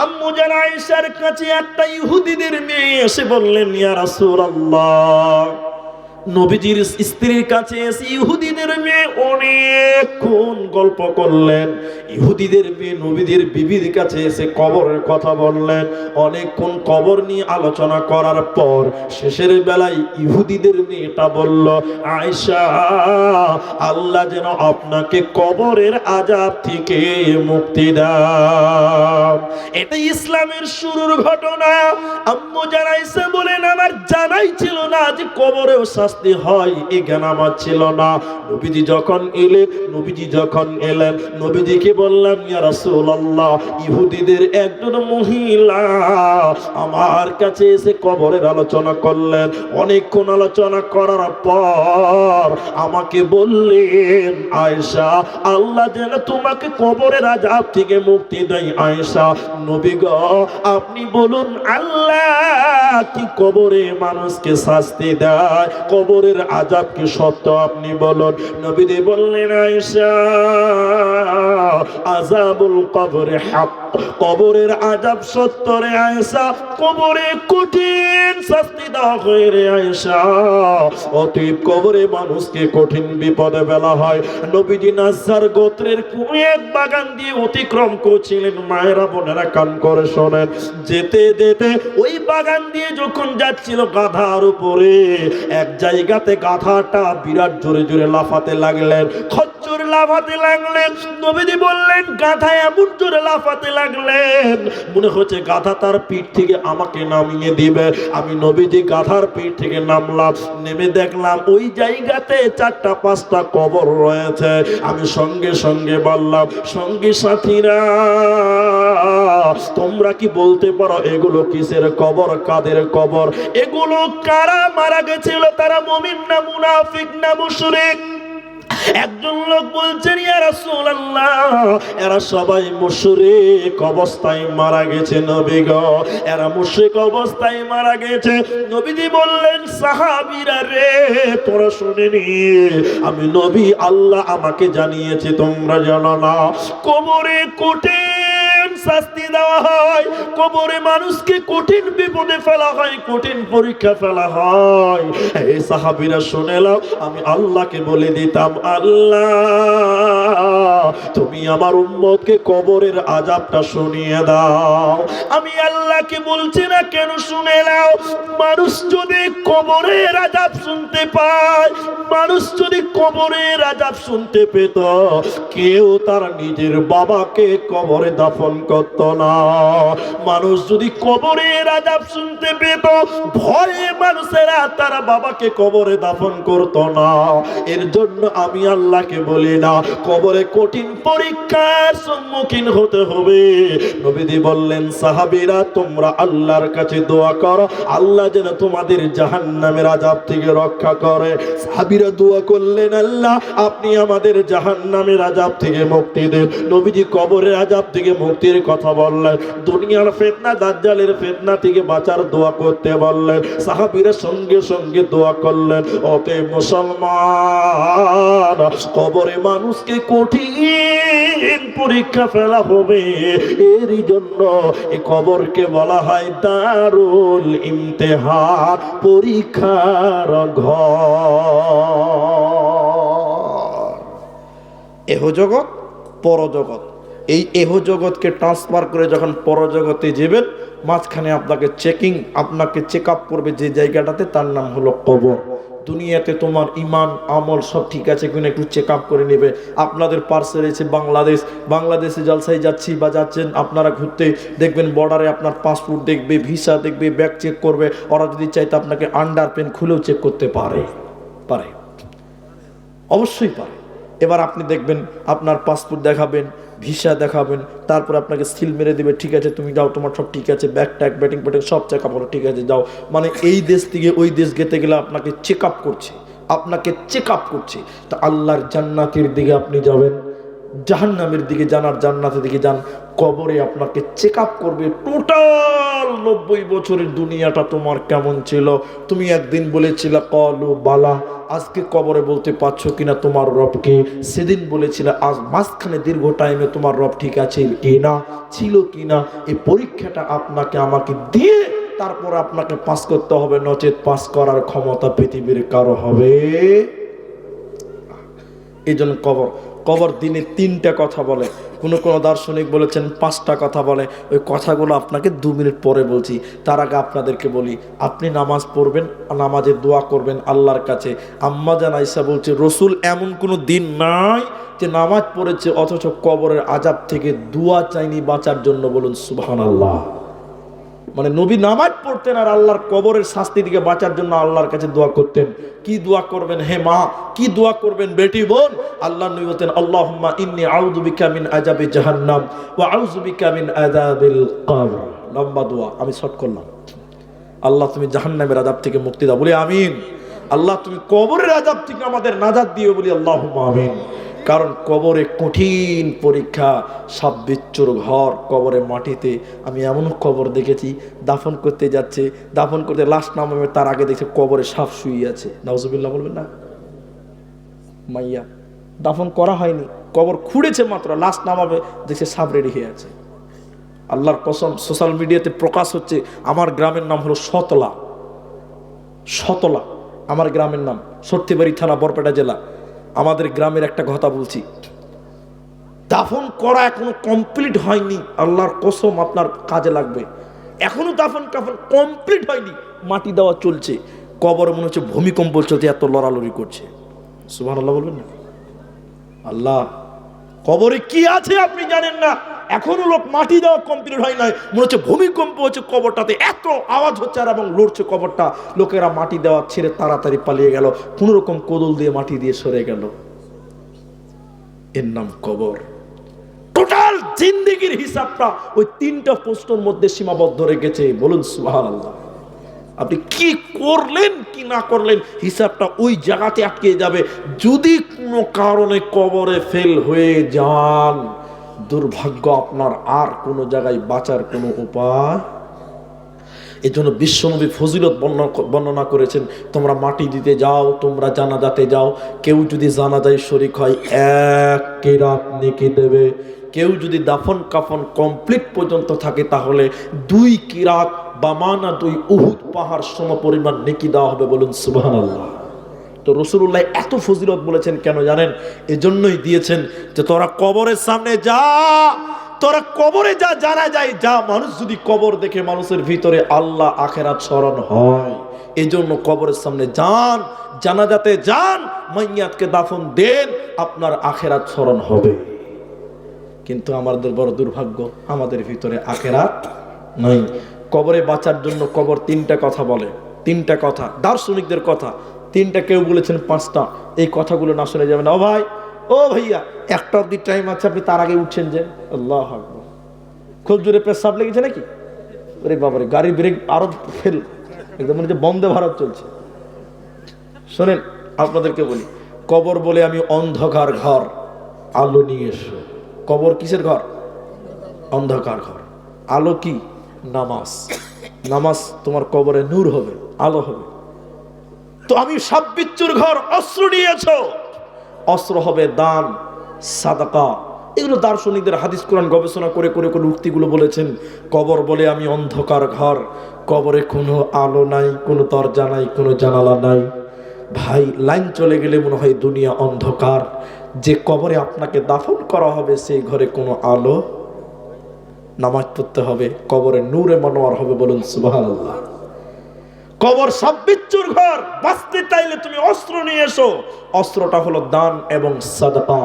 আম্মু জান আয়েশার কাছে একটা ইহুদিদের মেয়ে এসে বললেন, ইয়া রাসূলুল্লাহ, নবীজির স্ত্রীর কাছে এসে ইহুদিদের মেয়ে অনেকক্ষণ গল্প করলেন। ইহুদিদের নবীদের বিবির কাছে এসে কবরের কথা বললেন। অনেকক্ষণ কবর নিয়ে আলোচনা করার পর শেষের বেলায় ইহুদিদের মেয়েটা বলল আয়সা আল্লাহ যেন আপনাকে কবরের আজাব থেকে মুক্তি দাও এটা ইসলামের শুরুর ঘটনা। আম্মু জানাইছে বলেন আমার জানাই ছিল না যে কবরেও শাস্তি হয়, এ জ্ঞান আমার ছিল না। নবীজি যখন এলেন, নবীজি যখন এলেন, নবীজিকে বললাম ইহুদিদের একজন মহিলা আমার কাছে এসে কবরের আলোচনা করলেন। অনেকক্ষণ আলোচনা করার পর আমাকে বললেন, আয়েশা, আল্লাহ যেন তোমাকে কবরের আজাব থেকে মুক্তি দেয়। আয়েশা নবীগ আপনি বলুন, আল্লাহ কি কবরে মানুষকে শাস্তি দেয়? কবরের আজাব কি সত্য আপনি বলুন? নবীজি বললেন, আয়েশা আজাবুল কবরে হক। কবরের আজাব সত্য রে আয়েশা, কবরে কঠিন শাস্তি দেওয়া হয় রে আয়েশা। অতীব কবরে মানুষকে কঠিন বিপদে বেলা হয়। নবীজি নাসার গোত্রের এক বাগান দিয়ে অতিক্রম করছিলেন। মায়েরা বোনেরা কান করে শোনেন। যেতে যেতে ওই বাগান দিয়ে যখন যাচ্ছিল গাধার উপরে, এক জায়গাতে গাধাটা বিরাট জোরে জোরে লাফাতে লাগলেন। লাফাতে লাগলেন। নবীজি বললেন গাধা এমন জোরে লাফাতে লাগলেন। মনে হচ্ছে গাধা তার পিঠ থেকে আমাকে নামিয়ে দিবে। আমি নবীজি গাধার পিঠ থেকে নামলাম, নেমে দেখলাম ওই জায়গাতে চারটা, পাঁচটা কবর রয়েছে। আমি সঙ্গে সঙ্গে বললাম, সঙ্গী সাথীরা, তোমরা কি বলতে পারো এগুলো কিসের কবর, কাদের কবর? এগুলো কারা মারা গেছিল? তারা মমিন না মুনাফিক না মুশরিক? একজন লোক বলছেন ইয়ারা রাসূলুল্লাহ এরা সবাই মুশরিক অবস্থায় মারা গেছে নবী গো। এরা মুশরিক অবস্থায় মারা গেছে। নবীজি বললেন, সাহাবিরা রে, তোরা শুনেনি আমি নবী আল্লাহ আমাকে জানিয়েছে, তোমরা জানো না। কোমরে কঠিন শাস্তি দেওয়া হয়। কবরে মানুষকে কঠিন বিপদে ফেলা হয়, কঠিন পরীক্ষা ফেলা হয়। এই সাহাবীরা শুনেলাম আমি আল্লাহকে বলে দিতাম, আল্লাহ, তুমি আমার উম্মতকে কবরের আজাবটা শুনিয়ে দাও। আমি আল্লাহকে বলছি না কেন, শুনে নাও, মানুষ যদি কবরের আজাব শুনতে পায়, মানুষ যদি কবরের আজাব শুনতে পেত, কেউ তার নিজের বাবাকে কবরে দাফন করত না। মানুষ যদি কবরের আজাব শুনতে পেত, ভয়ে মানুষেরা তার বাবাকে কবরে দাফন করত না। এর জন্য আমি আল্লাহকে বলি না, কবরে কঠিন পরীক্ষার সম্মুখীন হতে হবে। নবীজি বললেন, সাহাবিরা, তোমরা আল্লাহর কাছে দোয়া করো। আল্লাহ যেন তোমাদের জাহান্নামের আজাব থেকে রক্ষা করে। সাহাবীরা দোয়া করলেন, আল্লাহ, আপনি আমাদের জাহান্নামের আজাব থেকে মুক্তি দেন। নবীজি কবরের আজাব থেকে মুক্তির কথা বললেন দুনিয়ার ফেতনা, দাজ্জালের ফেতনা থেকে বাঁচার দোয়া করতে বললেন সাহাবীরা সঙ্গে সঙ্গে দোয়া করলেন ওতে মুসলমান, কবরে মানুষকে কঠিন পরীক্ষা ফেলা হবে। এরই জন্য এই কবরকে বলা হয় দারুল ইমতেহান, পরীক্ষার ঘর। এহ জগৎ পরজগৎ এই এহ জগৎকে ট্রান্সফার করে যখন পরজগতে যাবেন, মাঝখানে আপনাকে চেকিং আপনাকে চেক আপ করবে যে জায়গাটাতে, তার নাম হলো কবর। দুনিয়াতে তোমার ইমান, আমল সব ঠিক আছে কিনা একটু চেক আপ করে নেবে। আপনাদের পার্সে রয়েছে বাংলাদেশ, বাংলাদেশে জলসাই যাচ্ছি বা যাচ্ছেন, আপনারা ঘুরতে দেখবেন বর্ডারে আপনার পাসপোর্ট দেখবে ভিসা দেখবে ব্যাগ চেক করবে। ওরা যদি চাইতে আপনাকে আন্ডার পেন খুলেও চেক করতে পারে। পারে। অবশ্যই পারে। এবার আপনি দেখবেন আপনার পাসপোর্ট দেখাবেন, ভিসা দেখাবেন, তারপর আপনাকে সিল মেরে দেবে, ঠিক আছে, তুমি যাও, তোমার সব ঠিক আছে, ব্যাগ ট্যাগ, ব্যাটিং প্যাটিং সব চেক আপ ঠিক আছে, যাও। মানে এই দেশ থেকে, ওই দেশ গেতে গেলে আপনাকে চেক আপ করছে, আপনাকে চেক আপ করছে। তা আল্লাহর জান্নাতের দিকে আপনি যাবেন, জাহান্নামের দিকে যান আর জান্নাতের দিকে যান, কবরে আপনাকে চেক আপ করবে টোটাল নব্বই বছরের দুনিয়াটা তোমার কেমন ছিল? তুমি একদিন বলেছিলে, কলু বালা, আজকে কবরে বলতে পারছ কিনা তোমার রবকে সেদিন বলেছিলে, আজ মাঝখানে দীর্ঘ টাইমে তোমার রব ঠিক আছে কিনা, ছিল কিনা? এই পরীক্ষাটা আপনাকে আমাকে দিয়ে তারপর আপনাকে পাস করতে হবে, নচেত পাস করার ক্ষমতা পৃথিবীর কারও হবে। এই জন্য কবর কবর দিনে তিনটা কথা বলে। কোনো কোনো দার্শনিক বলেছেন, পাঁচটা কথা বলে। ওই কথাগুলো আপনাকে দু মিনিট পরে বলছি। তার আগে আপনাদেরকে বলি, আপনি নামাজ পড়বেন, নামাজে দোয়া করবেন আল্লাহর কাছে। আম্মা জান আইসা বলছে, রসুল এমন কোনো দিন নাই যে নামাজ পড়েছে, অথচ কবরের আজাব থেকে দোয়া চাইনি বাঁচার জন্য বলুন সুবহান আল্লাহ মানে নবী নামাজ পড়তেন আর আল্লাহর কবরের শাস্তি থেকে বাঁচার জন্য আল্লাহর কাছে দোয়া করতেন। কি দোয়া করবেন? হে মা, কি দোয়া করবেন বেটি বোন? আল্লাহ নবী বলতেন, আল্লাহুম্মা ইন্নী আউযু বিকা মিন জাহান্নাম ওয়া আউযু বিকা মিন কবর। লম্বা দোয়া, আমি শর্ট করলাম। আল্লাহ তুমি জাহান্নামের আযাব থেকে মুক্তি দাও, বলি আমিন। আল্লাহ তুমি কবরের আযাব থেকে আমাদের নাজাত দিও, বলি আল্লাহুম্মা আমিন। কারণ কবরে কঠিন পরীক্ষা সাপ বিচ্ছুর ঘর কবরে মাটিতে। আমি এমন কবর দেখেছি, দাফন করতে যাচ্ছে, দাফন করতে লাশ নামাবে তার আগে দেখছে কবরে সাপ শুয়ে আছে। নাউজুবিল্লাহ বলবেন না? মাইয়া, দাফন করা হয়নি, কবর খুঁড়েছে মাত্র, লাশ নামাবে দেখছে সাপ রেডি হয়ে আছে। আল্লাহর কসম, সোশ্যাল মিডিয়াতে প্রকাশ হচ্ছে, আমার গ্রামের নাম হলো শতলা শতলা আমার গ্রামের নাম সত্যিবাড়ি থানা, বরপেটা জেলা। আমাদের গ্রামের একটা কথা বলছি। দাফন করা এখনও কমপ্লিট হয়নি। আল্লাহর কসম আপনার কাজে লাগবে। এখনও দাফন কাফন কমপ্লিট হয়নি। মাটি দেওয়া চলছে। কবর মনে হচ্ছে ভূমিকম্প চলছে এত লড়ালড়ি করছে। সুভান আল্লাহ বলবেন না? আল্লাহ, কবরে কি আছে আপনি জানেন না? এখনও লোক মাটি দেওয়া কমপ্লিট হয় নাই। মনে হচ্ছে ভূমিকম্প হচ্ছে কবরটাতে। এত আওয়াজ হচ্ছে আর এবং লড়ছে কবরটা। লোকেরা মাটি দেওয়া ছেড়ে তাড়াতাড়ি পালিয়ে গেল। কোন রকম কোদল দিয়ে মাটি দিয়ে সরে গেল। এর নাম কবর। টোটাল জিন্দিগির হিসাবটা ওই তিনটা প্রশ্নের মধ্যে সীমাবদ্ধ রেখেছে। বলুন সুহান আল্লাহ আপনি কি করলেন, কি না করলেন, হিসাবটা ওই জায়গাতে আটকে যাবে। যদি কোনো কারণে কবরে ফেল হয়ে যান দুর্ভাগ্য আপনার আর কোনো জায়গায় বাঁচার কোনো উপায়? এই জন্য বিশ্বনবী ফজিলত বর্ণনা- করেছেন, তোমরা মাটি দিতে যাও, তোমরা জানাজাতে যাও। কেউ যদি জানাজায় শরিক হয়, এক কেরাত নেকি দেবে। কেউ যদি দাফন কাফন কমপ্লিট পর্যন্ত থাকে, তাহলে দুই কিরাত বা মানা দুই উহুদ পাহাড় সম পরিমাণ নেকি দেওয়া হবে বলুন সুবাহান আল্লাহ তো রসুল্লাহ এত ফজিলত বলেছেন কেন জানেন? এজন্যই দিয়েছেন যে তোরা কবরের সামনে যা, তোরা কবরে যা, জানা যায় যা মানুষ যদি কবর দেখে মানুষের ভিতরে আল্লাহ আখেরাত স্মরণ হয় এই জন্য কবরের সামনে যান, জানাজাতে যান, মাইয়াতকে দাফন দেন, আপনার আখেরাত স্মরণ হবে। কিন্তু আমাদের বড় দুর্ভাগ্য, আমাদের ভিতরে আখেরাত নাই। কবরে বাঁচার জন্য কবর তিনটা কথা বলে, তিনটা কথা, দার্শনিকদের কথা। তিনটা কেউ বলেছেন পাঁচটা, এই কথাগুলো না শুনে যাবেন। ও ভাই, ও ভাইয়া, একটা অব্দি টাইম আছে, আপনি তার আগে উঠছেন যে, আল্লাহ। খুব জোরে পেশাব লেগেছে নাকি? ওরে বাবারে গাড়ির ব্রেক আরও ফেল একদম মনে হচ্ছে বন্দে ভারত চলছে। শোনেন, আপনাদেরকে বলি, কবর বলে আমি অন্ধকার ঘর, আলো নিয়ে এসো। কবর কিসের ঘর? অন্ধকার ঘর। আলো কি? নামাজ। নামাজ তোমার কবরে নূর হবে, আলো হবে। তো আমি সাব্বিচ্চুর ঘর অস্ত্র নিয়েছ। অস্ত্র হবে দান, সাদাকা। এগুলো দার্শনিকদের হাদিস কোরআন গবেষণা করে করে করে উক্তিগুলো বলেছেন, কবর বলে আমি অন্ধকার ঘর, কবরে কোনো আলো নাই, কোনো দরজা নাই, কোনো জানালা নাই। ভাই, লাইন চলে গেলে মনে হয় দুনিয়া অন্ধকার। যে কবরে আপনাকে দাফন করা হবে, সেই ঘরে কোনো আলো নামাজ পড়তে হবে, কবরে নূরে মনোয়ার হবে বলুন সুবহানাল্লাহ। কবর সব বিচ্ছুর ঘর। বাঁচতে চাইলে তুমি অস্ত্র নিয়ে এসো। অস্ত্রটা হলো দান এবং সাদাকা।